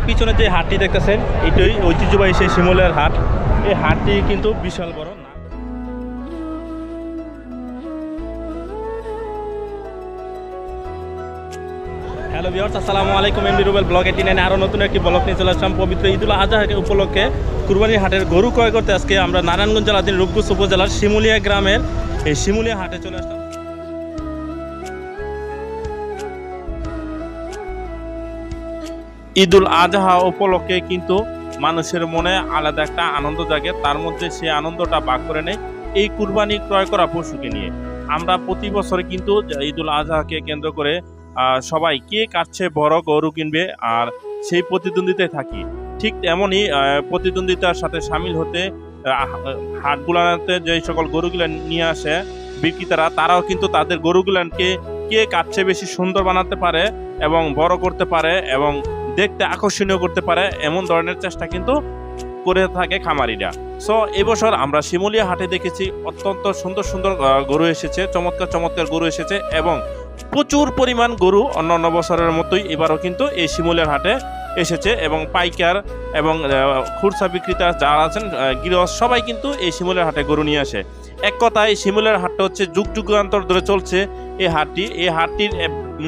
আমার পিছনে যে হাটটি দেখতেছেন, এটাই ঐতিহ্যবাহী সেই শিমলের হাট। এই হাটটি কিন্তু বিশাল বড়। হ্যালো ভিউয়ার্স, আসসালামু আলাইকুম। এমডি রুবেল ব্লগ নাইনে আরও নতুন একটি ব্লগ নিয়ে চলে আসলাম। পবিত্র ঈদুল আজহা উপলক্ষে কুরবানির হাটের গরু ক্রয় করতে আজকে আমরা নারায়ণগঞ্জ জেলাধীন রূপগুস উপজেলার শিমুলিয়া গ্রামের এই শিমুলিয়া হাটে চলে আসলাম। ঈদুল আজহা উপলক্ষে কিন্তু মানুষের মনে আলাদা একটা আনন্দ জাগে। তার মধ্যে সে আনন্দটা ভাগ করে নেয় এই কুরবানি ক্রয় করা পশুকে নিয়ে। আমরা প্রতি বছর কিন্তু ঈদুল আজহাকে কেন্দ্র করে সবাই কে কাটছে বড় গরু কিনবে আর সেই প্রতিদ্বন্দ্বিতায় থাকি। ঠিক তেমনই প্রতিদ্বন্দ্বিতার সাথে সামিল হতে হাটগুলাতে যে সকল গরুগুলা নিয়ে আসে বিক্রেতারা, তারাও কিন্তু তাদের গরুগুলানকে কে কাটছে বেশি সুন্দর বানাতে পারে এবং বড় করতে পারে এবং দেখতে আকর্ষণীয় করতে পারে এমন ধরনের চেষ্টা কিন্তু করে থাকে খামারিরা। সো এবছর আমরা শিমুলিয়া হাটে দেখেছি অত্যন্ত সুন্দর সুন্দর গরু এসেছে চমৎকার চমৎকার গরু এসেছে এবং প্রচুর পরিমাণ গরু অন্য অন্য বছরের মতোই এবারও কিন্তু এই শিমুলিয়ার হাটে এসেছে এবং পাইকার এবং খুচরা বিক্রেতা যারা আছেন আহ, গৃহস্থ সবাই কিন্তু এই শিমুলের হাটে গরু নিয়ে আসে। এক কথায় শিমুলের হাটটা হচ্ছে যুগ যুগান্তর ধরে চলছে। এই হাটটি এই হাটটির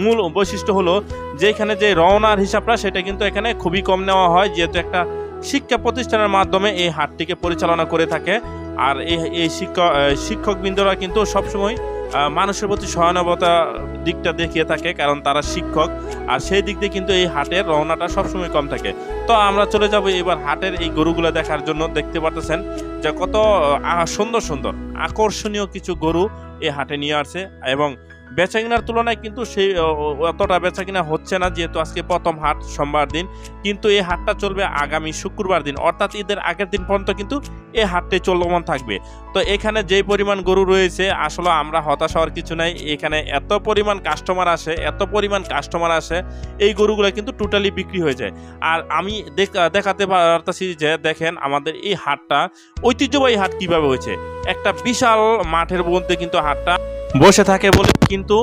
মূল বৈশিষ্ট্য হলো যে এখানে যে রওনার হিসাবটা, সেটা কিন্তু এখানে খুবই কম নেওয়া হয়, যেহেতু একটা শিক্ষা প্রতিষ্ঠানের মাধ্যমে এই হাটটিকে পরিচালনা করে থাকে। আর এই এই শিক্ষক শিক্ষকবৃন্দরা কিন্তু সবসময় মানুষের প্রতি সহানুভূতা দিকটা দেখিয়ে থাকে, কারণ তারা শিক্ষক। আর সেই দিক দিয়ে কিন্তু এই হাটের রওনাটা সবসময় কম থাকে। তো আমরা চলে যাব এবার হাটের এই গরুগুলো দেখার জন্য। দেখতে পারতেছেন যে কত সুন্দর সুন্দর, আকর্ষণীয় কিছু গরু এই হাটে নিয়ে আসছে এবং বেচা কেনার তুলনায় কিন্তু সেই অতটা বেচা কিনা হচ্ছে না, যেহেতু আজকে প্রথম হাট, সোমবার দিন। কিন্তু এই হাটটা চলবে আগামী শুক্রবার দিন। অর্থাৎ ঈদের আগের দিন পর্যন্ত কিন্তু এই হাটটি চলমান থাকবে। তো এখানে যেই পরিমাণ গরু রয়েছে, আসলে আমরা হতাশ হওয়ার কিছু নাই। এখানে এত পরিমাণ কাস্টমার আসে, এত পরিমাণ কাস্টমার আসে, এই গরুগুলো কিন্তু টোটালি বিক্রি হয়ে যায়। আর আমি দেখ- দেখাতে পারতেছি যে, দেখেন আমাদের এই হাটটা ঐতিহ্যবাহী হাট কীভাবে হয়েছে। একটা বিশাল মাঠের মধ্যে কিন্তু হাটটা বসে থাকে বলে কিন্তু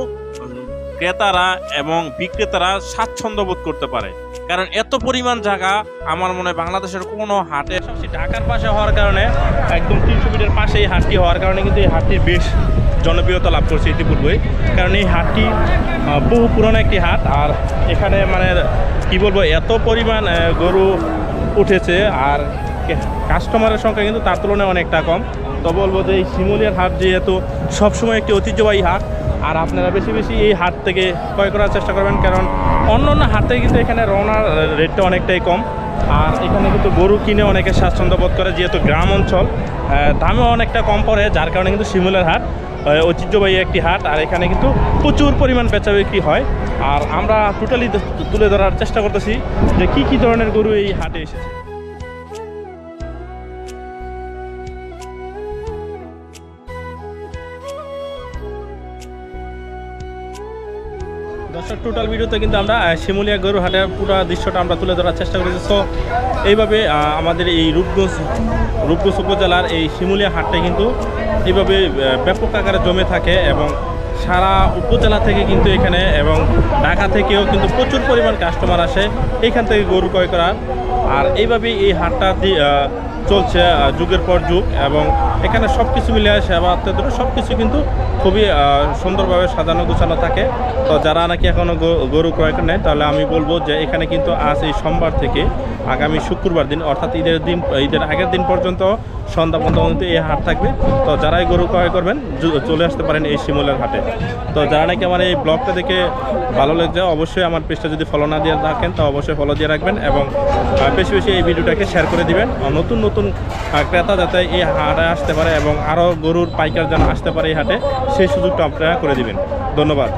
ক্রেতারা এবং বিক্রেতারা স্বাচ্ছন্দ্য বোধ করতে পারে। কারণ এত পরিমাণ জায়গা আমার মনে হয় বাংলাদেশের কোনো হাটে ঢাকার পাশে হওয়ার কারণে একদম তিনশো ফিটের পাশে এই হাটটি হওয়ার কারণে কিন্তু এই হাটটি বেশ জনপ্রিয়তা লাভ করছে ইতিপূর্বেই। কারণ এই হাটটি বহু পুরনো একটি হাট। আর এখানে মানে কি বলব, এত পরিমাণ গরু উঠেছে। আর কাস্টমারের সংখ্যা কিন্তু তার তুলনায় অনেকটা কম। তো বলব যে এই শিমুলিয়ার হাট যেহেতু সবসময় একটি ঐতিহ্যবাহী হাট, আর আপনারা বেশি বেশি এই হাট থেকে ক্রয় করার চেষ্টা করবেন, কারণ অন্য অন্য হাট কিন্তু এখানে রওনার রেটটা অনেকটাই কম। আর এখানে কিন্তু গরু কিনে অনেকে স্বাচ্ছন্দ্য বোধ করে, যেহেতু গ্রাম অঞ্চল দামও অনেকটা কম পড়ে, যার কারণে কিন্তু শিমুলের হাট ঐতিহ্যবাহী একটি হাট, আর এখানে কিন্তু প্রচুর পরিমাণ বেচা বিক্রি হয়। আর আমরা টোটালি তুলে ধরার চেষ্টা করতেছি যে কি কি ধরনের গরু এই হাটে এসেছে। দর্শক টোটাল ভিডিওতে কিন্তু আমরা শিমুলিয়া গরু হাটের পুরো দৃশ্যটা আমরা তুলে ধরার চেষ্টা করেছি। সো এইভাবে আমাদের এই রূপগঞ্জ রূপগঞ্জ উপজেলার এই শিমুলিয়া হাটটা কিন্তু এইভাবে ব্যাপক আকারে জমে থাকে এবং সারা উপজেলা থেকে কিন্তু এখানে এবং ঢাকা থেকেও কিন্তু প্রচুর পরিমাণ কাস্টমার আসে এইখান থেকে গরু ক্রয় করার। আর এইভাবেই এই হাটটা চলছে যুগের পর যুগ এবং এখানে সব কিছু মিলে সেবা আত্মীয় সব কিছু কিন্তু খুবই সুন্দরভাবে সাজানো গোছানো থাকে। তো যারা নাকি এখনও গরু ক্রয় করে নেয় তাহলে আমি বলব যে এখানে কিন্তু আজ এই সোমবার থেকে আগামী শুক্রবার দিন, অর্থাৎ ঈদের দিন, ঈদের আগের দিন পর্যন্ত সন্ধ্যা পর্যন্ত এই হাট থাকবে। তো যারাই গরু ক্রয় করবেন চলে আসতে পারেন এই শিমুলের হাটে। তো যারা নাকি আমার এই ব্লগটা দেখে ভালো লাগছে, অবশ্যই আমার পেজটা যদি ফলো না দিয়ে থাকেন, তো অবশ্যই ফলো দিয়ে রাখবেন এবং বেশি বেশি এই ভিডিওটাকে শেয়ার করে দিবেন। নতুন নতুন নতুন ক্রেতা যাতে এই হাটে আসতে পারে এবং আরও গরুর পাইকার যেন আসতে পারে এই হাটে, সেই সুযোগটা আপনারা করে দিবেন। ধন্যবাদ।